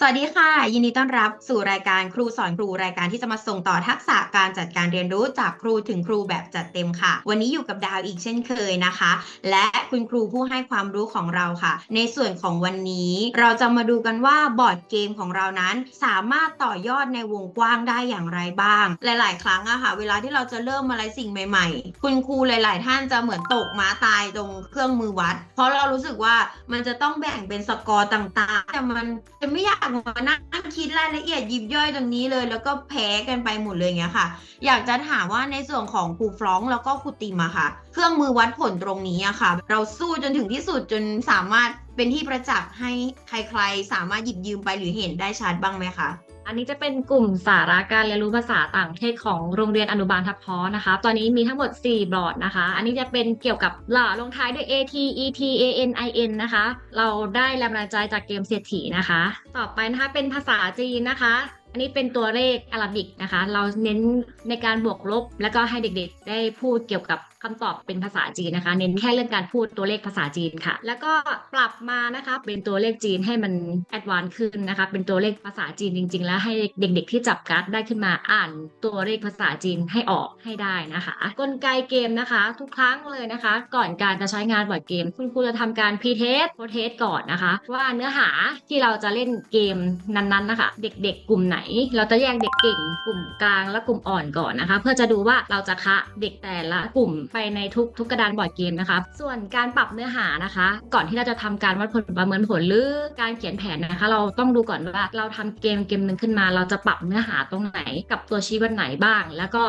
สวัสดีค่ะ ยินดีต้อนรับสู่รายการครูสอนครูรายการที่จะมาส่งต่อทักษะการจัดการเรียนรู้จากครูถึงครูแบบจัดเต็มค่ะ วันนี้อยู่กับดาวอีกเช่นเคยนะคะ และคุณครูผู้ให้ความรู้ของเราค่ะ ในส่วนของวันนี้เราจะมาดูกันว่าบอร์ดเกมของเรานั้น สามารถต่อยอดในวงกว้างได้อย่างไรบ้าง หลาย ๆ ครั้งอะค่ะ เวลาที่เราจะเริ่มอะไรสิ่งใหม่ ๆ คุณครูหลาย ๆ ท่านจะเหมือนตกม้าตายตรงเครื่องมือวัด เพราะเรารู้สึกว่ามันจะต้องแบ่งเป็นสกอร์ต่าง ๆ แต่มันจะไม่อยากมานั่งคิดรายละเอียดยิบย่อยตรงนี้เลย แล้วก็แพ้กันไปหมดเลยอย่างเงี้ยค่ะ อยากจะถามว่าในส่วนของครูฟรองก์แล้วก็ครูติมอะค่ะ เครื่องมือวัดผลตรงนี้อะค่ะ เราสู้จนถึงที่สุดจนสามารถเป็นที่ประจักษ์ให้ใครๆ สามารถหยิบยืมไปหรือเห็นได้ชัดบ้างไหมคะ อันนี้จะเป็นกลุ่มสาระการเรียนรู้ภาษาต่างประเทศของโรงเรียนอนุบาลทับพ้อนะคะ ตอนนี้มีทั้งหมด 4 บอร์ดนะคะ อันนี้จะเป็นเกี่ยวกับหล่าลงท้ายด้วย at et an in นะคะ เราได้แรงบันดาลใจจากเกมเศรษฐีนะคะ ต่อไปนะคะเป็นภาษาจีนนะคะ อันนี้เป็นตัวเลขอาราบิกนะคะ เราเน้นในการบวกลบ แล้วก็ให้เด็กๆ ได้พูดเกี่ยวกับ คำตอบเป็นภาษาจีนนะคะ เน้นแค่เรื่องการพูดตัวเลขภาษาจีนค่ะ แล้วก็ปรับมานะคะเป็นตัวเลขจีนให้มันแอดวานซ์ขึ้นนะคะ เป็นตัวเลขภาษาจีนจริง ๆ แล้วให้เด็กๆที่จับการ์ดได้ขึ้นมาอ่านตัวเลขภาษาจีนให้ออกให้ได้นะคะ กลไกเกมนะคะ ทุกครั้งเลยนะคะ ก่อนการจะใช้งานบอร์ดเกม คุณครูจะทำการพีเทสโพเทสก่อนนะคะ ว่าเนื้อหาที่เราจะเล่นเกมนั้นๆนะคะ เด็กๆ กลุ่มไหน เราจะแยกเด็กเก่ง กลุ่มกลางและกลุ่มอ่อนก่อนนะคะ เพื่อจะดูว่าเราจะคะเด็กแต่ละกลุ่มไปในทุกทุกกระดานบอร์ดเกมนะคะ ส่วนการปรับเนื้อหานะคะ ก่อนที่เราจะทำการวัดผลประเมินผลหรือการเขียนแผนนะคะ เราต้องดูก่อนว่าเราทำเกมเกมหนึ่งขึ้นมา เราจะปรับเนื้อหาตรงไหนกับตัวชี้วัดไหนบ้าง แล้วก็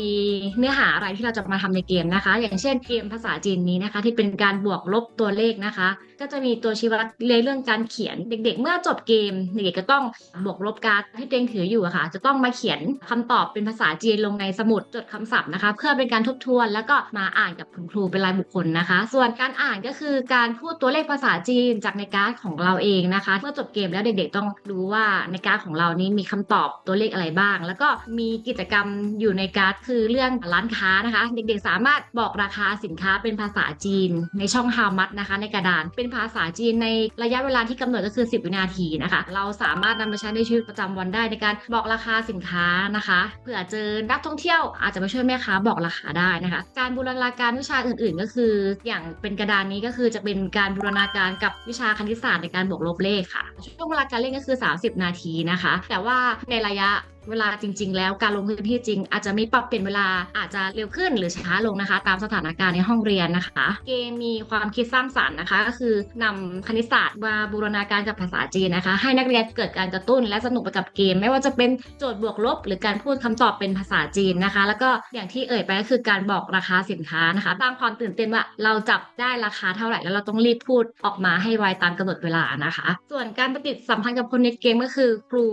มีเนื้อหาอะไรที่เราจะมาทำในเกมนะคะ อย่างเช่นเกมภาษาจีนนี้นะคะ ที่เป็นการบวกลบตัวเลขนะคะ ก็จะมีตัวชี้วัดในเรื่องการเขียนเด็ก ๆ เมื่อจบเกมเด็กๆก็ต้องบวกลบการ์ดที่ตัวเองถืออยู่ะค่ะ จะต้องมาเขียนคำตอบเป็นภาษาจีนลงในสมุดจดคำศัพท์นะคะ เพื่อเป็นการทบทวน แล้วก็มาอ่านกับคุณครูเป็นรายบุคคลนะคะ ส่วนการอ่านก็คือการพูดตัวเลขภาษาจีนจากในการ์ดของเราเองนะคะ เมื่อจบเกมแล้วเด็กๆ ต้องรู้ว่าในการ์ดของเรานี้มีคำตอบตัวเลขอะไรบ้าง แล้วก็มีกิจกรรมอยู่ในการ์ดคือเรื่องร้านค้านะคะ เด็กๆสามารถบอกราคาสินค้าเป็นภาษาจีนในช่อง How much นะคะ ในกระดานเป็นภาษาจีนในระยะเวลาที่กำหนดก็คือ 10 วินาทีนะคะ เราสามารถนำไปใช้ในชีวิตประจำวันได้ในการบอกราคาสินค้านะคะเผื่อเจอนักท่องเที่ยวอาจจะมาช่วยแม่ค้าบอกราคาได้นะคะ การบูรณาการวิชาอื่น ๆ ก็คือ อย่างเป็นกระดานนี้ก็คือจะเป็นการบูรณาการกับวิชาคณิตศาสตร์ในการบวกลบเลขค่ะ ช่วงเวลาการเล่นก็คือ 30 นาทีนะคะ แต่ว่าในระยะ เวลาจริง ๆ แล้วการลงพื้นที่จริง อาจจะมีปรับเปลี่ยนเวลาอาจจะเร็วขึ้นหรือช้าลงนะคะ ตามสถานการณ์ในห้องเรียนนะคะ เกมมีความคิดสร้างสรรค์นะคะ ก็คือนำคณิตศาสตร์มาบูรณาการกับภาษาจีนนะคะ ให้นักเรียนเกิดการกระตุ้นและสนุกไปกับเกม ไม่ว่าจะเป็นโจทย์บวกลบ หรือการพูดคำตอบเป็นภาษาจีนนะคะ แล้วก็อย่างที่เอ่ยไปก็คือการบอกราคาสินค้านะคะสร้างความตื่นเต้นว่าเราจับได้ราคาเท่าไหร่แล้วเราต้องรีบพูดออกมาให้ไวตามกำหนดเวลานะคะ ส่วนการปฏิสัมพันธ์กับคนในเกมก็คือครู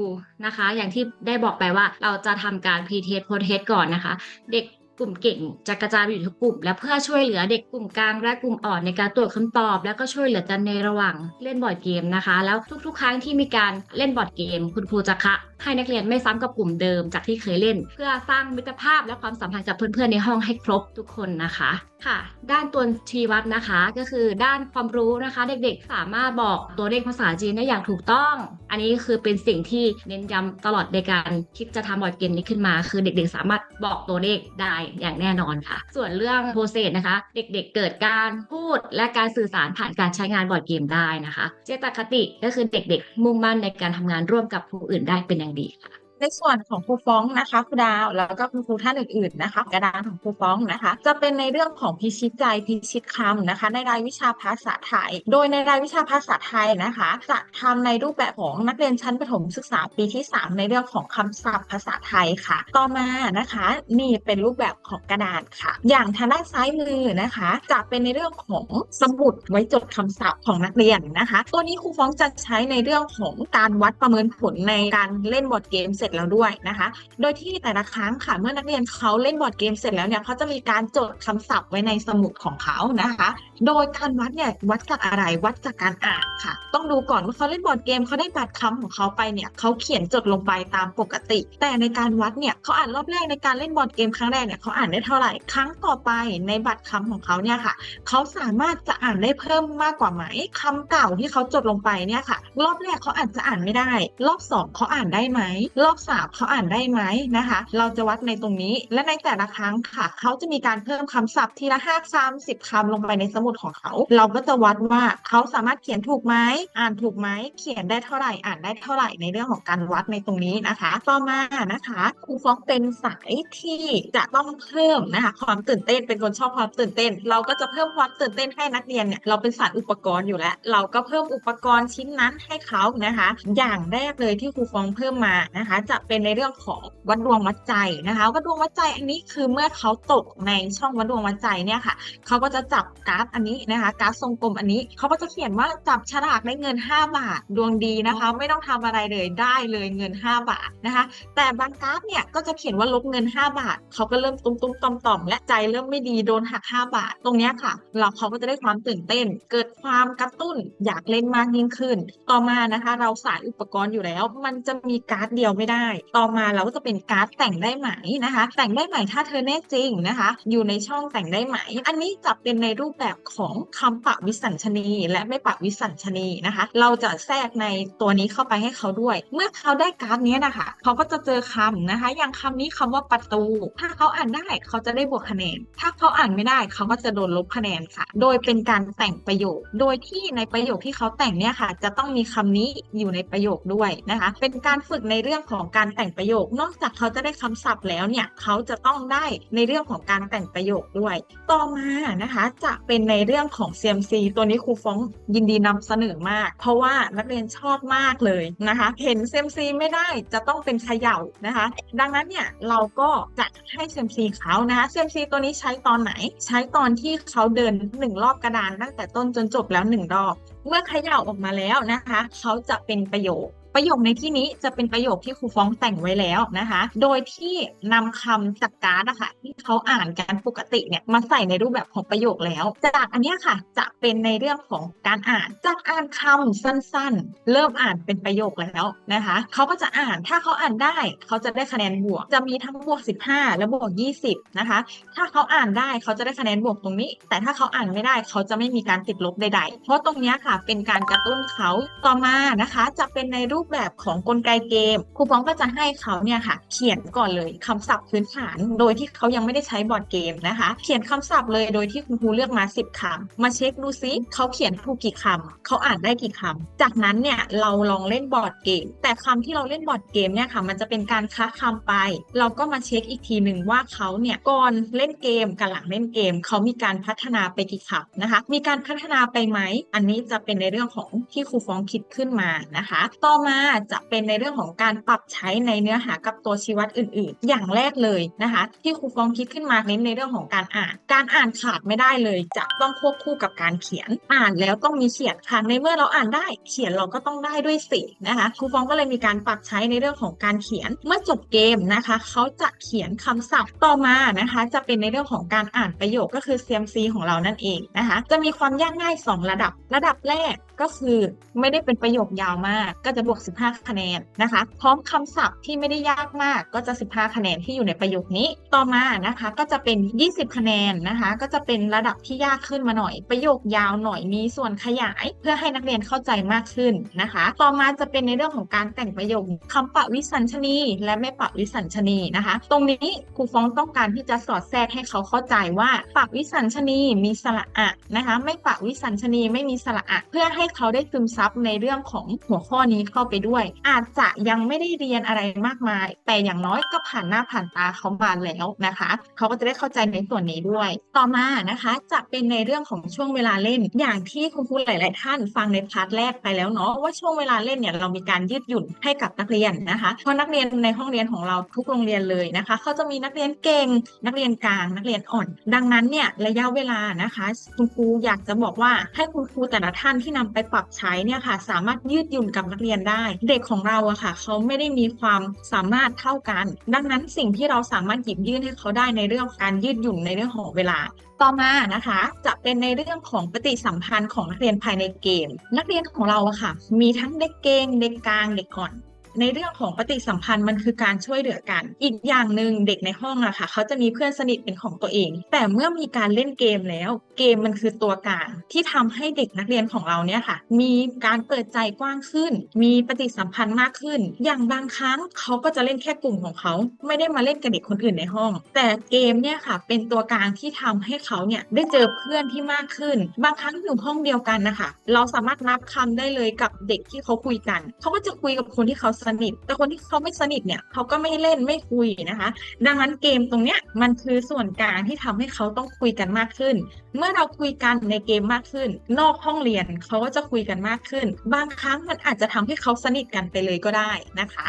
นะคะ อย่างที่ได้บอกไปว่า เราจะทำการ pre-test post-test ก่อนนะคะ เด็กกลุ่มเก่งจะกระจายไปอยู่ทุกกลุ่ม และเพื่อช่วยเหลือเด็กกลุ่มกลางและกลุ่มอ่อนในการตรวจคำตอบ แล้วก็ช่วยเหลือกันในระหว่างเล่นบอร์ดเกมนะคะ แล้วทุก ๆ ครั้งที่มีการเล่นบอร์ดเกม คุณครูจะคะให้นักเรียนไม่ซ้ำกับกลุ่มเดิมจากที่เคยเล่น เพื่อสร้างมิตรภาพและความสัมพันธ์กับเพื่อนๆในห้องให้ครบทุกคนนะคะ ค่ะ ด้านตัวชี้วัดนะคะ ก็คือด้านความรู้นะคะ เด็กๆ สามารถบอกตัวเลขภาษาจีนได้อย่างถูกต้อง อันนี้คือเป็นสิ่งที่เน้นย้ำตลอดในการคิดจะทำบอร์ดเกมนี้ขึ้นมา คือเด็กๆ สามารถบอกตัวเลขได้อย่างแน่นอนค่ะ ส่วนเรื่องโปรเซสนะคะ เด็กๆ เกิดการพูดและการสื่อสารผ่านการใช้งานบอร์ดเกมได้นะคะ เจตคติก็คือเด็กๆ มุ่งมั่นในการทำงานร่วมกับผู้อื่นได้เป็นอย่างดีค่ะ ในส่วนของครูฟ้องนะคะครูดาวแล้วก็คุณครูท่านอื่นๆนะคะกระดานของครูฟ้องนะคะ จะเป็นในเรื่องของพิชิตใจพิชิตคำนะคะ ในรายวิชาภาษาไทย โดยในรายวิชาภาษาไทยนะคะ จะทำในรูปแบบของนักเรียนชั้นประถมศึกษาปีที่ 3 ในเรื่องของคำศัพท์ภาษาไทยค่ะ ต่อมานะคะ นี่เป็นรูปแบบของกระดานค่ะ อย่างทางด้านซ้ายมือนะคะ จะเป็นในเรื่องของสมุดไว้จดคำศัพท์ของนักเรียนนะคะ ตัวนี้ครูฟ้องจะใช้ในเรื่องของการวัดประเมินผลในการเล่นบอร์ดเกมเสร็จแล้วด้วยนะคะ โดยที่แต่ละครั้งค่ะเมื่อนักเรียนเขาเล่นบอร์ดเกมเสร็จแล้วเนี่ยเขาจะมีการจดคำศัพท์ไว้ในสมุดของเขานะคะ โดยการวัดเนี่ยวัดจากอะไรวัดจากการอ่านค่ะ ต้องดูก่อนว่าเขาเล่นบอร์ดเกมเขาได้บัตรคำของเขาไปเนี่ยเขาเขียนจดลงไปตามปกติ แต่ในการวัดเนี่ยเขาอ่านรอบแรกในการเล่นบอร์ดเกมครั้งแรกเนี่ยเขาอ่านได้เท่าไหร่ครั้งต่อไปในบัตรคำของเขาเนี่ยค่ะเขาสามารถจะอ่านได้เพิ่มมากกว่าไหมคำเก่าที่เขาจดลงไปเนี่ยค่ะ รอบแรกเขาอาจจะอ่านไม่ได้ รอบสองเขาอ่านได้ไหมรอบสามเขาอ่านได้ไหมนะคะ เราจะวัดในตรงนี้ และในแต่ละครั้งค่ะ เขาจะมีการเพิ่มคำศัพท์ทีละห้าคำสิบคำลงไปในสมุดของเขา เราก็จะวัดว่าเขาสามารถเขียนถูกไหมอ่านถูกไหมเขียนได้เท่าไหร่อ่านได้เท่าไหร่ในเรื่องของการวัดในตรงนี้นะคะ ต่อมานะคะครูฟ้องเป็นสายที่จะต้องเพิ่มนะคะความตื่นเต้นเป็นคนชอบความตื่นเต้น เราก็จะเพิ่มความตื่นเต้นให้นักเรียนเนี่ยเราเป็นสายอุปกรณ์อยู่แล้ว เราก็เพิ่มอุปกรณ์ชิ้นนั้นให้เขานะคะ อย่างแรกเลยที่ครูฟ้องเพิ่มมานะคะจะเป็นในเรื่องของวัดดวงวัดใจนะคะวัดดวงวัดใจอันนี้คือเมื่อเขาตกในช่องวัดดวงวัดใจเนี่ยค่ะเขาก็จะจับการ์ดอันนี้นะคะการ์ดทรงกลมอันนี้เขาก็จะเขียนว่าจับฉลากได้เงิน 5 บาทดวงดีนะคะ ไม่ต้องทำอะไรเลยได้เลยเงิน 5 บาทนะคะ แต่บางการ์ดเนี่ยก็จะเขียนว่าลบเงิน 5 บาทเขาก็เริ่มตุ้มตุ้มต่อมต่อมๆและใจเริ่มไม่ดีโดนหัก 5 บาท ตรงเนี้ยค่ะ เราเขาก็จะได้ความตื่นเต้น เกิดความกระตุ้นอยากเล่นมากยิ่งขึ้น ต่อมานะคะ เราสายอุปกรณ์อยู่แล้ว มันจะมีการ์ดเดียวไม่ได้ต่อมาเราก็จะเป็นการ์ดแต่งได้ไหมนะคะ แต่งได้ไหมถ้าเธอแน่จริงนะคะ อยู่ในช่องแต่งได้ไหม อันนี้จะเป็นในรูปแบบของคำปะวิสัญชนี และไม่ปะวิสัญชนีนะคะ เราจะแทรกในตัวนี้เข้าไปให้เขาด้วย เมื่อเขาได้การ์ดนี้นะคะเขาก็จะเจอคำนะคะ อย่างคำนี้คำว่าประตู ถ้าเขาอ่านได้เขาจะได้บวกคะแนน ถ้าเขาอ่านไม่ได้เขาก็จะโดนลบคะแนนค่ะ โดยเป็นการแต่งประโยค โดยที่ในประโยคที่เขาแต่งเนี่ยค่ะ จะต้องมีคำนี้อยู่ในประโยคด้วยนะคะ เป็นการฝึกในเรื่องของการแต่งประโยคนอกจากเขาจะได้คำศัพท์แล้วเนี่ยเขาจะต้องได้ในเรื่องของการแต่งประโยคด้วย ต่อมานะคะจะเป็นในเรื่องของ CMC ตัวนี้ครูฟ้องยินดีนำเสนอมาก เพราะว่านักเรียนชอบมากเลยนะคะ เห็น CMC ไม่ได้จะต้องเป็นเขย่านะคะ ดังนั้นเนี่ยเราก็จะให้ CMC เขานะคะ CMC ตัวนี้ใช้ตอนไหน ใช้ตอนที่เขาเดินหนึ่งรอบกระดานตั้งแต่ต้นจนจบแล้วหนึ่งรอบ เมื่อเขย่าออกมาแล้วนะคะ เขาจะเป็นประโยค ประโยคในที่นี้จะเป็นประโยคที่ครูฟ้องแต่งไว้แล้วนะคะ โดยที่นำคำจากการ์ดอะค่ะที่เขาอ่านกันปกติเนี่ยมาใส่ในรูปแบบของประโยคแล้ว จากอันเนี้ยค่ะจะเป็นในเรื่องของการอ่าน จากอ่านคำสั้นๆ เริ่มอ่านเป็นประโยคแล้วนะคะเขาก็จะอ่านถ้าเขาอ่านได้เขาจะได้คะแนนบวก จะมีทั้งบวก 15 และบวก 20 นะคะ ถ้าเขาอ่านได้เขาจะได้คะแนนบวกตรงนี้ แต่ถ้าเขาอ่านไม่ได้เขาจะไม่มีการติดลบใดๆ เพราะตรงนี้ค่ะเป็นการกระตุ้นเขาต่อมานะคะ จะเป็นในรูปแบบของกลไกเกมครูฟ้องก็จะให้เขาเนี่ยค่ะ เขียนก่อนเลยคำศัพท์พื้นฐาน โดยที่เขายังไม่ได้ใช้บอร์ดเกมนะคะ เขียนคำศัพท์เลยโดยที่คุณครูเลือกมา 10คำมาเช็คดูซิเขาเขียนถูกกี่คำเขาอ่านได้กี่คำจากนั้นเนี่ยเราลองเล่นบอร์ดเกม แต่คำที่เราเล่นบอร์ดเกมเนี่ยค่ะ มันจะเป็นการค้าคำไป เราก็มาเช็คอีกทีหนึ่งว่าเขาเนี่ยก่อนเล่นเกมกับหลังเล่นเกม เขามีการพัฒนาไปกี่คำนะคะ มีการพัฒนาไปไหม อันนี้จะเป็นในเรื่องของที่ครูฟ้องคิดขึ้นมานะคะ ต่อมาจะเป็นในเรื่องของการปรับใช้ในเนื้อหากับตัวชี้วัดอื่น ๆ อย่างแรกเลยนะคะ ที่ครูฟองคิดขึ้นมาเน้นในเรื่องของการอ่าน การอ่านขาดไม่ได้เลย จะต้องควบคู่กับการเขียน อ่านแล้วต้องมีเขียนค่ะในเมื่อเราอ่านได้ เขียนเราก็ต้องได้ด้วยสินะคะครูฟองก็เลยมีการปรับใช้ในเรื่องของการเขียน เมื่อจบเกมนะคะเขาจะเขียนคำศัพท์ต่อมานะคะ จะเป็นในเรื่องของการอ่านประโยคก็คือ CMC ของเรานั่นเองนะคะ จะมีความยากง่าย 2 ระดับ ระดับแรกก็คือไม่ได้เป็นประโยคยาวมาก ก็จะบวก15 คะแนนนะคะ พร้อมคำศัพท์ที่ไม่ได้ยากมากก็จะ 15 คะแนนที่อยู่ในประโยคนี้ ต่อมานะคะ ก็จะเป็น 20 คะแนนนะคะ ก็จะเป็นระดับที่ยากขึ้นมาหน่อย ประโยคยาวหน่อยมีส่วนขยาย เพื่อให้นักเรียนเข้าใจมากขึ้นนะคะ ต่อมาจะเป็นในเรื่องของการแต่งประโยคคำปะวิสัญชนี และไม่ปะวิสัญชนีนะคะ ตรงนี้ครูฟ้องต้องการที่จะสอดแทรกให้เขาเข้าใจว่าปะวิสัญชนีมีสระอะนะคะ ไม่ปะวิสัญชนีไม่มีสระอะเพื่อให้เขาได้ซึมซับในเรื่องของหัวข้อนี้เข้าไปด้วย อาจจะยังไม่ได้เรียนอะไรมากมาย แต่อย่างน้อยก็ผ่านหน้าผ่านตาเขามาแล้วนะคะเขาก็จะได้เข้าใจในส่วนนี้ด้วย ต่อมานะคะจะเป็นในเรื่องของช่วงเวลาเล่น อย่างที่คุณครูหลาย ๆ ท่านฟังในพาร์ทแรกไปแล้วเนาะว่าช่วงเวลาเล่นเนี่ยเรามีการยืดหยุ่นให้กับนักเรียนนะคะเพราะนักเรียนในห้องเรียนของเราทุกโรงเรียนเลยนะคะเขาจะมีนักเรียนเก่ง นักเรียนกลาง นักเรียนอ่อน ดังนั้นเนี่ยระยะเวลานะคะ คุณครูอยากจะบอกว่าให้คุณครูแต่ละท่านที่นำไปปรับใช้เนี่ยค่ะ สามารถยืดหยุ่นกับนักเรียนได้ได้ เด็กของเราอะค่ะ เขาไม่ได้มีความสามารถเท่ากัน ดังนั้นสิ่งที่เราสามารถหยิบยื่นให้เขาได้ในเรื่องการยืดหยุ่นในเรื่องของเวลา ต่อมานะคะ จะเป็นในเรื่องของปฏิสัมพันธ์ของนักเรียนภายในเกม นักเรียนของเราอะค่ะ มีทั้งเด็กเก่งเด็กกลางเด็กอ่อน ในเรื่องของปฏิสัมพันธ์มันคือการช่วยเหลือกัน อีกอย่างหนึ่งเด็กในห้องอะค่ะ เขาจะมีเพื่อนสนิทเป็นของตัวเอง แต่เมื่อมีการเล่นเกมแล้ว เกมมันคือตัวกลางที่ทำให้เด็กนักเรียนของเราเนี่ยค่ะ มีการเปิดใจกว้างขึ้น มีปฏิสัมพันธ์มากขึ้น อย่างบางครั้งเขาก็จะเล่นแค่กลุ่มของเขา ไม่ได้มาเล่นกับเด็กคนอื่นในห้อง แต่เกมเนี่ยค่ะ เป็นตัวกลางที่ทำให้เขาเนี่ยได้เจอเพื่อนที่มากขึ้น บางครั้งอยู่ห้องเดียวกันนะคะ เราสามารถนับคำได้เลยกับเด็กที่เขาคุยกัน เขาก็จะคุยกับคนที่เขาสนิท แต่คนที่เขาไม่สนิทเนี่ยเขาก็ไม่เล่นไม่คุยนะคะ ดังนั้นเกมตรงเนี้ยมันคือส่วนกลางที่ทำให้เขาต้องคุยกันมากขึ้น เมื่อเราคุยกันในเกมมากขึ้น นอกห้องเรียนเขาก็จะคุยกันมากขึ้น บางครั้งมันอาจจะทำให้เขาสนิทกันไปเลยก็ได้นะคะ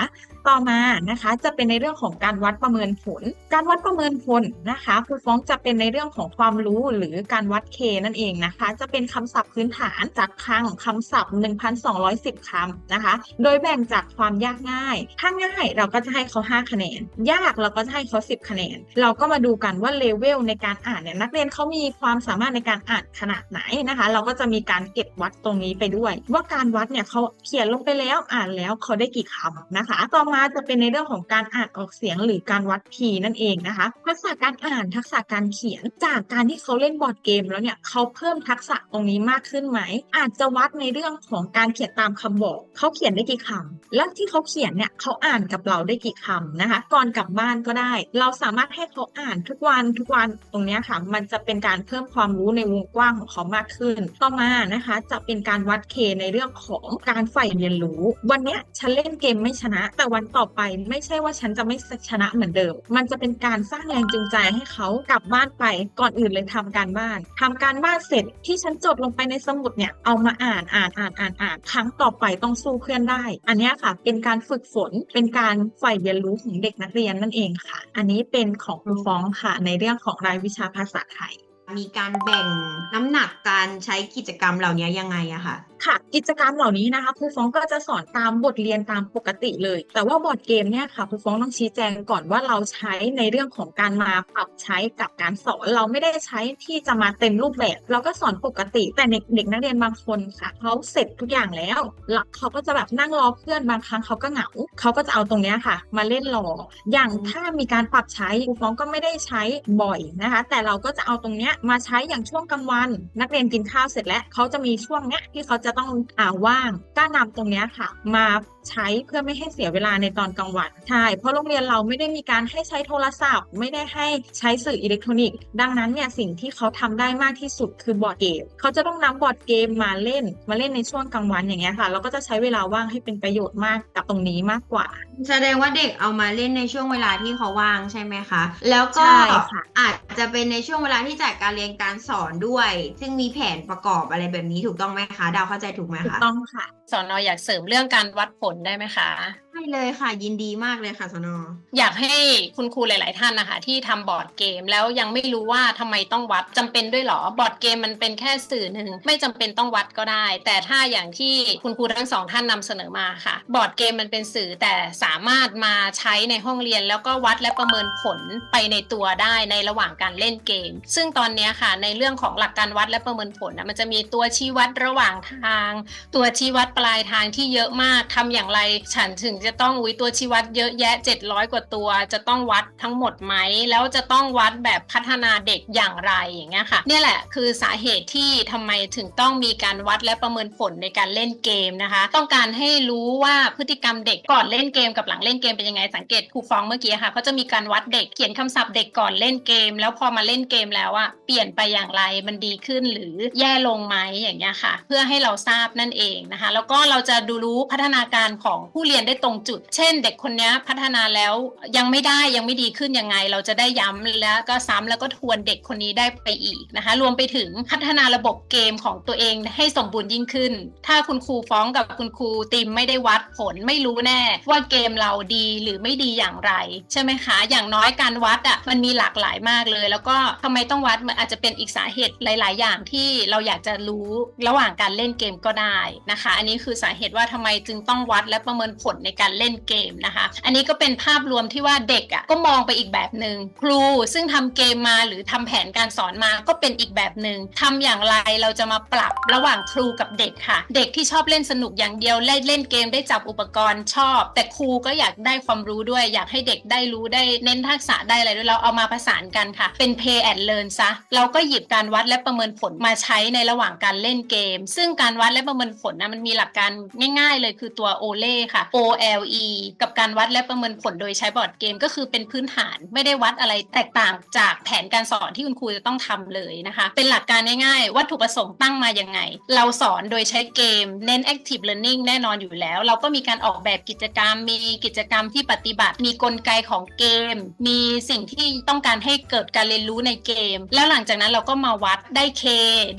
ต่อมานะคะจะเป็นในเรื่องของการวัดประเมินผล การวัดประเมินผลนะคะครูฟ้องจะเป็นในเรื่องของความรู้หรือการวัดเคนั่นเองนะคะ จะเป็นคำศัพท์พื้นฐานจากคลังคำศัพท์ 1,210คำนะคะ โดยแบ่งจากความยากง่าย ถ้าง่ายเราก็จะให้เขา 5 คะแนน ยากเราก็จะให้เขา 10 คะแนน เราก็มาดูกันว่าเลเวลในการอ่านเนี่ยนักเรียนเขามีความสามารถในการอ่านขนาดไหนนะคะ เราก็จะมีการเก็บวัดตรงนี้ไปด้วย ว่าการวัดเนี่ยเขาเขียนลงไปแล้วอ่านแล้วเขาได้กี่คำนะคะ ต่อมาจะเป็นในเรื่องของการอ่านออกเสียงหรือการวัด P นั่นเองนะคะ ทักษะการอ่านทักษะการเขียนจากการที่เขาเล่นบอร์ดเกม แล้วเนี่ยเขาเพิ่มทักษะตรงนี้มากขึ้นไหม อาจจะวัดในเรื่องของการเขียนตามคำบอกเขาเขียนได้กี่คำแล้วที่เขาเขียนเนี่ยเขาอ่านกับเราได้กี่คำนะคะ ก่อนกลับบ้านก็ได้ เราสามารถให้เขาอ่านทุกวันทุกวันตรงนี้ค่ะ มันจะเป็นการเพิ่มความความรู้ในวงกว้างของเขามากขึ้น ต่อมานะคะ จะเป็นการวัดเคในเรื่องของการใฝ่เรียนรู้ วันนี้ฉันเล่นเกมไม่ชนะ แต่วันต่อไปไม่ใช่ว่าฉันจะไม่ชนะเหมือนเดิม มันจะเป็นการสร้างแรงจูงใจให้เขากลับบ้านไปก่อนอื่นเลยทำการบ้านทำการบ้านเสร็จที่ฉันจดลงไปในสมุดเนี่ยเอามาอ่านอ่านอ่านอ่านอ่านครั้งต่อไปต้องสู้เพื่อนได้ อันนี้ค่ะเป็นการฝึกฝนเป็นการใฝ่เรียนรู้ของเด็กนักเรียนนั่นเองค่ะ อันนี้เป็นของครูฟ้องค่ะในเรื่องของรายวิชาภาษาไทย มีการแบ่งน้ำหนักการใช้กิจกรรมเหล่านี้ยังไงอะค่ะค่ะ กิจกรรมเหล่านี้นะคะครูฟ้องก็จะสอนตามบทเรียนตามปกติเลย แต่ว่าบอร์ดเกมเนี่ยค่ะครูฟ้องต้องชี้แจงก่อนว่าเราใช้ในเรื่องของการมาปรับใช้กับการสอนเราไม่ได้ใช้ที่จะมาเต็มรูปแบบ เราก็สอนปกติ แต่เด็กเด็กนักเรียนบางคนค่ะเขาเสร็จทุกอย่างแล้วแล้วเขาก็จะแบบนั่งรอเพื่อนบางครั้งเขาก็เหงาเขาก็จะเอาตรงเนี้ยค่ะ มาเล่นรออย่างถ้ามีการปรับใช้ครูฟ้องก็ไม่ได้ใช้บ่อยนะคะ แต่เราก็จะเอาตรงเนี้ยมาใช้อย่างช่วงกลางวัน นักเรียนกินข้าวเสร็จแล้วเขาจะมีช่วงเนี้ยที่เขาจะต้องอ่าว่างก็นำตรงเนี้ยค่ะ มา ใช้เพื่อไม่ให้เสียเวลาในตอนกลางวันใช่เพราะโรงเรียนเราไม่ได้มีการให้ใช้โทรศัพท์ ไม่ได้ให้ใช้สื่ออิเล็กทรอนิกส์ดังนั้นเนี่ยสิ่งที่เขาทำได้มากที่สุดคือบอร์ดเกมเขาจะต้องนำบอร์ดเกมมาเล่น มาเล่นในช่วงกลางวันอย่างเงี้ยค่ะเราก็จะใช้เวลาว่างให้เป็นประโยชน์มากกับตรงนี้มากกว่า แสดงว่าเด็กเอามาเล่นในช่วงเวลาที่เขาว่างใช่ไหมคะแล้วก็ใช่ค่ะอาจจะเป็นในช่วงเวลาที่จัดการเรียนการสอนด้วย ซึ่งมีแผนประกอบอะไรแบบนี้ถูกต้องไหมคะดาวเข้าใจถูกไหมถูกคะต้องค่ะสอนออยากเสริมเรื่องการวัดผลได้ไหมคะ ใช่เลยค่ะ ยินดีมากเลยค่ะสนอ อยากให้คุณครูหลาย ๆ ท่านนะคะที่ทำบอร์ดเกมแล้วยังไม่รู้ว่าทำไมต้องวัดจำเป็นด้วยเหรอบอร์ดเกมมันเป็นแค่สื่อหนึ่งไม่จำเป็นต้องวัดก็ได้ แต่ถ้าอย่างที่คุณครูทั้งสองท่านนำเสนอมาค่ะ บอร์ดเกมมันเป็นสื่อแต่สามารถมาใช้ในห้องเรียน แล้วก็วัดและประเมินผลไปในตัวได้ในระหว่างการเล่นเกม ซึ่งตอนเนี้ยค่ะ ในเรื่องของหลักการวัดและประเมินผลนะมันจะมีตัวชี้วัดระหว่างทาง ตัวชี้วัดปลายทางที่เยอะมากทำอย่างไรฉันถึงจะจะต้องอุ้ยตัวชี้วัดเยอะแยะ 700 กว่าตัว จะต้องวัดทั้งหมดไหม แล้วจะต้องวัดแบบพัฒนาเด็กอย่างไรอย่างเงี้ยค่ะนี่แหละคือสาเหตุที่ทำไมถึงต้องมีการวัดและประเมินผลในการเล่นเกมนะคะ ต้องการให้รู้ว่าพฤติกรรมเด็กก่อนเล่นเกมกับหลังเล่นเกมเป็นยังไงสังเกตครูฟองเมื่อกี้ค่ะเขาจะมีการวัดเด็กเขียนคำศัพท์เด็กก่อนเล่นเกม แล้วพอมาเล่นเกมแล้วอะเปลี่ยนไปอย่างไรมันดีขึ้นหรือแย่ลงไหมอย่างเงี้ยค่ะ เพื่อให้เราทราบนั่นเองนะคะ แล้วก็เราจะดูรู้พัฒนาการของผู้เรียนได้ตรงจุด เช่น เด็กคนนี้พัฒนาแล้วยังไม่ได้ยังไม่ดีขึ้นยังไง เราจะได้ย้ำแล้วก็ซ้ำแล้วก็ทวนเด็กคนนี้ได้ไปอีกนะคะ รวมไปถึงพัฒนาระบบเกมของตัวเองให้สมบูรณ์ยิ่งขึ้น ถ้าคุณครูฟ้องกับคุณครูติมไม่ได้วัดผลไม่รู้แน่ ว่าเกมเราดีหรือไม่ดีอย่างไร ใช่ไหมคะ อย่างน้อยการวัดอะมันมีหลากหลายมากเลย แล้วก็ทำไมต้องวัดมันอาจจะเป็นอีกสาเหตุหลาย ๆ อย่างที่เราอยากจะรู้ระหว่างการเล่นเกมก็ได้นะคะ อันนี้คือสาเหตุว่าทำไมจึงต้องวัดและประเมินผลในการเล่นเกมนะคะ อันนี้ก็เป็นภาพรวมที่ว่าเด็กอะก็มองไปอีกแบบหนึ่งครู ซึ่งทำเกมมาหรือทำแผนการสอนมาก็เป็นอีกแบบหนึ่งทำอย่างไรเราจะมาปรับระหว่างครูกับเด็กค่ะ เด็กที่ชอบเล่นสนุกอย่างเดียวเล่นเล่นเกมได้จับอุปกรณ์ชอบ แต่ครูก็อยากได้ความรู้ด้วย อยากให้เด็กได้รู้ได้เน้นทักษะได้อะไรด้วยเราเอามาผสานกันค่ะ เป็น play and learn ซะเราก็หยิบการวัดและประเมินผลมาใช้ในระหว่างการเล่นเกม ซึ่งการวัดและประเมินผลนะมันมีหลักการง่าย ๆ เลยคือตัว OLE ค่ะ O L LE กับการวัดและประเมินผลโดยใช้บอร์ดเกมก็คือเป็นพื้นฐานไม่ได้วัดอะไรแตกต่างจากแผนการสอนที่คุณครูจะต้องทำเลยนะคะ เป็นหลักการง่ายๆ วัตถุประสงค์ตั้งมายังไง เราสอนโดยใช้เกมเน้น active learning แน่นอนอยู่แล้ว เราก็มีการออกแบบกิจกรรม มีกิจกรรมที่ปฏิบัติ มีกลไกของเกม มีสิ่งที่ต้องการให้เกิดการเรียนรู้ในเกม แล้วหลังจากนั้นเราก็มาวัดได้ K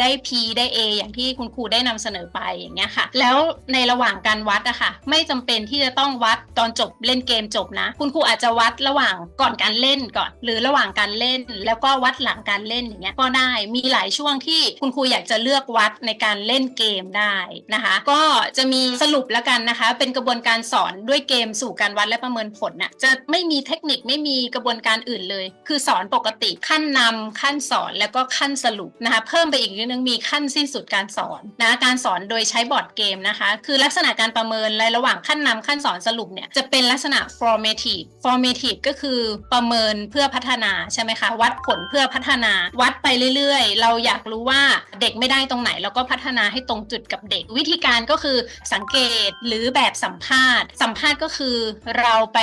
ได้ P ได้ A อย่างที่คุณครูได้นำเสนอไปอย่างเงี้ยค่ะ แล้วในระหว่างการวัดอะค่ะ ไม่จำเป็นที่จะต้ององวัดตอนจบเล่นเกมจบนะ คุณครูอาจจะวัดระหว่างก่อนการเล่นก่อน หรือระหว่างการเล่น แล้วก็วัดหลังการเล่นอย่างเงี้ยก็ได้มีหลายช่วงที่คุณครูอยากจะเลือกวัดในการเล่นเกมได้นะคะ ก็จะมีสรุปแล้วกันนะคะ เป็นกระบวนการสอนด้วยเกมสู่การวัดและประเมินผลน่ะจะไม่มีเทคนิคไม่มีกระบวนการอื่นเลย คือสอนปกติขั้นนำขั้นสอนแล้วก็ขั้นสรุปนะคะเพิ่มไปอีกนิดนึงมีขั้นสิ้นสุดการสอนนะการสอนโดยใช้บอร์ดเกมนะคะ คือลักษณะการประเมินในระหว่างขั้นนำขั้นสอนสรุปเนี่ยจะเป็นลักษณะ formative formative ก็คือประเมินเพื่อพัฒนาใช่ไหมคะวัดผลเพื่อพัฒนาวัดไปเรื่อยๆ เราอยากรู้ว่าเด็กไม่ได้ตรงไหนเราก็พัฒนาให้ตรงจุดกับเด็ก วิธีการก็คือสังเกตหรือแบบสัมภาษณ์ สัมภาษณ์ก็คือเราไป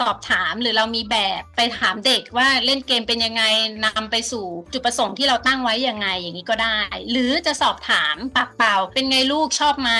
สอบถามหรือเรามีแบบไปถามเด็กว่าเล่นเกมเป็นยังไงนำไปสู่จุดประสงค์ที่เราตั้งไว้ยังไงอย่างนี้ก็ได้ หรือจะสอบถามปากเปล่า เป็นไงลูกชอบไหม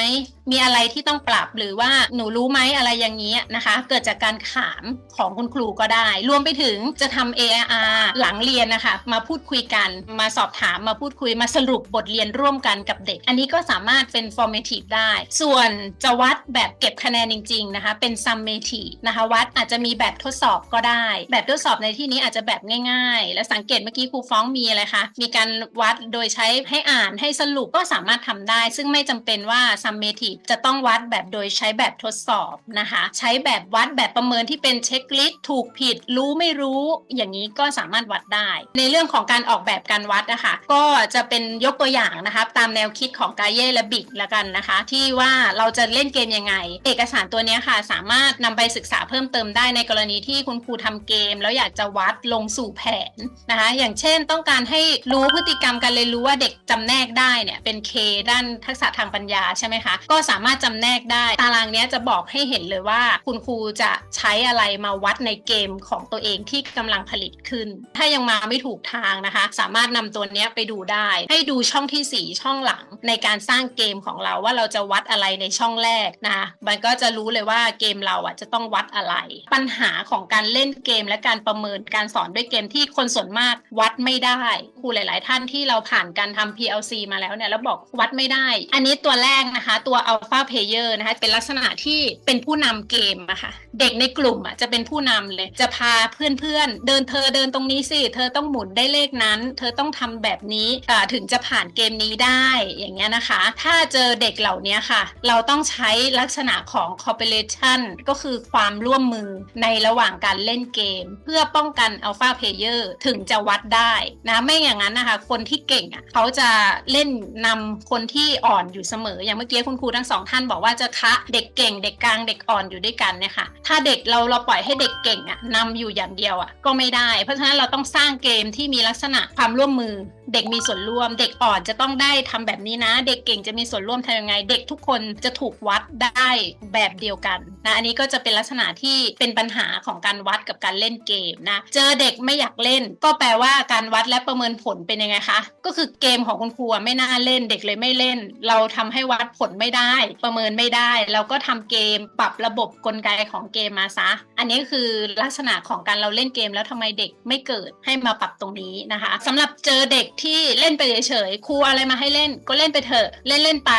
มีอะไรที่ต้องปรับหรือว่าหนูรู้ไหมอะไรอย่างนี้นะคะ เกิดจากการถามของคุณครูก็ได้ รวมไปถึงจะทำ AR หลังเรียนนะคะ มาพูดคุยกันมาสอบถามมาพูดคุยมาสรุปบทเรียนร่วมกันกับเด็ก อันนี้ก็สามารถเป็น formative ได้ ส่วนจะวัดแบบเก็บคะแนนจริง ๆนะคะ เป็น summative นะคะวัดอาจจะมีแบบทดสอบก็ได้ แบบทดสอบในที่นี้อาจจะแบบง่าย ๆ และสังเกตเมื่อกี้ครูฟ้องมีอะไรคะมีการวัดโดยใช้ให้อ่านให้สรุปก็สามารถทำได้ ซึ่งไม่จำเป็นว่า summative จะต้องวัดแบบโดยใช้แบบทดสอบนะคะ ใช้แบบวัดแบบประเมินที่เป็นเช็คลิสต์ถูกผิดรู้ไม่รู้อย่างนี้ก็สามารถวัดได้ ในเรื่องของการออกแบบการวัดนะคะก็จะเป็นยกตัวอย่างนะคะตามแนวคิดของกาเย่และบิกละกันนะคะ ที่ว่าเราจะเล่นเกมยังไง เอกสารตัวนี้ค่ะสามารถนำไปศึกษาเพิ่มเติมได้ในกรณีที่คุณครูทำเกม แล้วอยากจะวัดลงสู่แผนนะคะ อย่างเช่นต้องการให้รู้พฤติกรรมการเรียนรู้ว่าเด็กจำแนกได้เนี่ยเป็น K ด้านทักษะทางปัญญาใช่ไหมคะก็สามารถจำแนกได้ ตารางนี้จะบอกให้เห็นเลยว่า คุณครูจะใช้อะไรมาวัดในเกมของตัวเองที่กำลังผลิตขึ้น ถ้ายังมาไม่ถูกทางนะคะ สามารถนำตัวนี้ไปดูได้ ให้ดูช่องทีสี่ 4 ช่องหลังในการสร้างเกมของเราว่าเราจะวัดอะไรในช่องแรกนะมันก็จะรู้เลยว่าเกมเราอะจะต้องวัดอะไร ปัญหาของการเล่นเกมและการประเมินการสอนด้วยเกมที่คนส่วนมากวัดไม่ได้ครูหลาย ๆ ท่านที่เราผ่านการทำ PLC มาแล้วเนี่ยแล้วบอกวัดไม่ได้ อันนี้ตัวแรกนะคะ ตัว Alpha Player นะคะเป็นลักษณะที่เป็นผู้นำเกมอะค่ะ เด็กในกลุ่มอะจะเป็นผู้นำเลย จะพาเพื่อนๆ เดินเธอเดินตรงนี้สิ เธอต้องหมุนได้เลขนั้น เธอต้องทำแบบนี้ถึงจะผ่านเกมนี้ได้อย่างเงี้ยนะคะ ถ้าเจอเด็กเหล่านี้ค่ะ เราต้องใช้ลักษณะของ cooperation ก็คือความร่วมมือในระหว่างการเล่นเกม เพื่อป้องกัน alpha player ถึงจะวัดได้นะไม่อย่างนั้นนะคะ คนที่เก่งอะเขาจะเล่นนำคนที่อ่อนอยู่เสมอ อย่างเมื่อกี้คุณครูทั้งสองท่านบอกว่าจะคะเด็กเก่งเด็กกลางเด็กอ่อนอยู่ด้วยกันเนี่ยค่ะถ้าเด็กเราเราปล่อยให้เด็กเก่งอะนำอยู่อย่างเดียวอะก็ไม่ได้ เพราะฉะนั้นเราต้องสร้างเกมที่มีลักษณะความร่วมมือ เด็กมีส่วนร่วม เด็กอ่อนจะต้องได้ทำแบบนี้นะ เด็กเก่งจะมีส่วนร่วมทำยังไง เด็กทุกคนจะถูกวัดได้แบบเดียวกันนะอันนี้ก็จะเป็นลักษณะที่เป็นปัญหาของการวัดกับการเล่นเกมนะเจอเด็กไม่อยากเล่น ก็แปลว่าการวัดและประเมินผลเป็นยังไงคะ ก็คือเกมของคุณครูไม่น่าเล่นเด็กเลยไม่เล่น เราทำให้วัดผลไม่ได้ ประเมินไม่ได้ เราก็ทำเกมปรับระบบกลไกของเกมมาซะ อันนี้คือลักษณะของการเราเล่นเกมแล้วทำไมเด็กไม่เกิดให้มาปรับตรงนี้นะคะสำหรับเจอเด็กที่เล่นไปเฉยๆครูอะไรมาให้เล่นก็เล่นไปเถอะ เล่นเล่นๆไป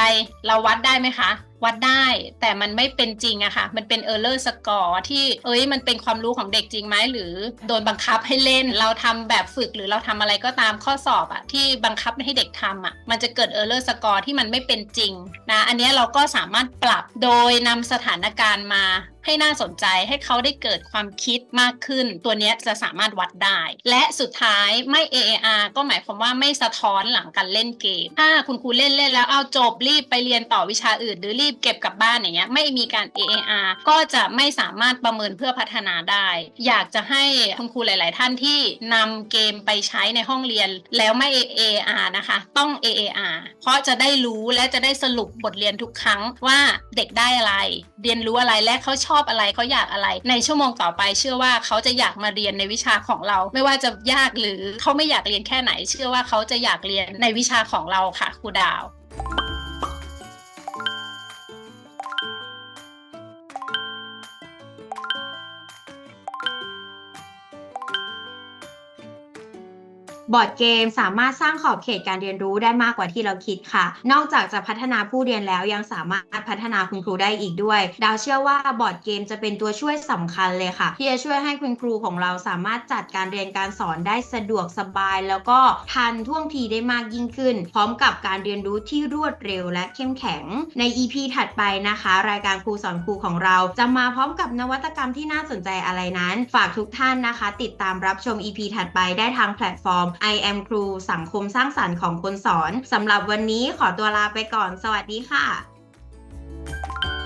เราวัดได้ไหมคะ วัดได้แต่มันไม่เป็นจริงอะค่ะ มันเป็น error score ที่เอ้ยมันเป็นความรู้ของเด็กจริงไหมหรือโดนบังคับให้เล่น เราทำแบบฝึกหรือเราทำอะไรก็ตามข้อสอบอะที่บังคับให้เด็กทำอะมันจะเกิด error score ที่มันไม่เป็นจริงนะอันนี้เราก็สามารถปรับโดยนำสถานการณ์มา ให้น่าสนใจให้เขาได้เกิดความคิดมากขึ้น ตัวนี้จะสามารถวัดได้ และสุดท้ายไม่ AAR ก็หมายความว่าไม่สะท้อนหลังการเล่นเกม ถ้าคุณครูเล่นเล่นแล้วเอาจบรีบไปเรียนต่อวิชาอื่น หรือรีบเก็บกลับบ้านอย่างเงี้ยไม่มีการ AAR ก็จะไม่สามารถประเมินเพื่อพัฒนาได้ อยากจะให้คุณครูหลาย ๆ ท่านที่นำเกมไปใช้ในห้องเรียนแล้วไม่ AAR นะคะ ต้อง AAR เพราะจะได้รู้และจะได้สรุปบทเรียนทุกครั้งว่าเด็กได้อะไร เรียนรู้อะไรและเขาชอบอะไรเขาอยากอะไร ในชั่วโมงต่อไป เชื่อว่าเขาจะอยากมาเรียนในวิชาของเรา ไม่ว่าจะยากหรือเขาไม่อยากเรียนแค่ไหน เชื่อว่าเขาจะอยากเรียนในวิชาของเราค่ะครูดาว บอร์ดเกมสามารถสร้างขอบเขตการเรียนรู้ได้มากกว่าที่เราคิดค่ะ นอกจากจะพัฒนาผู้เรียนแล้วยังสามารถพัฒนาคุณครูได้อีกด้วย ดาวเชื่อว่าบอร์ดเกมจะเป็นตัวช่วยสำคัญเลยค่ะ ที่จะช่วยให้คุณครูของเราสามารถจัดการเรียนการสอนได้สะดวกสบาย แล้วก็ทันท่วงทีได้มากยิ่งขึ้น พร้อมกับการเรียนรู้ที่รวดเร็วและเข้มแข็ง ใน EP ถัดไปนะคะ รายการครูสอนครูของเรา จะมาพร้อมกับนวัตกรรมที่น่าสนใจอะไรนั้น ฝากทุกท่านนะคะ ติดตามรับชม EP ถัดไปได้ทางแพลตฟอร์ม I am ครูสังคมสร้างสรรค์ของคนสอนสำหรับวันนี้ขอตัวลาไปก่อน สวัสดีค่ะ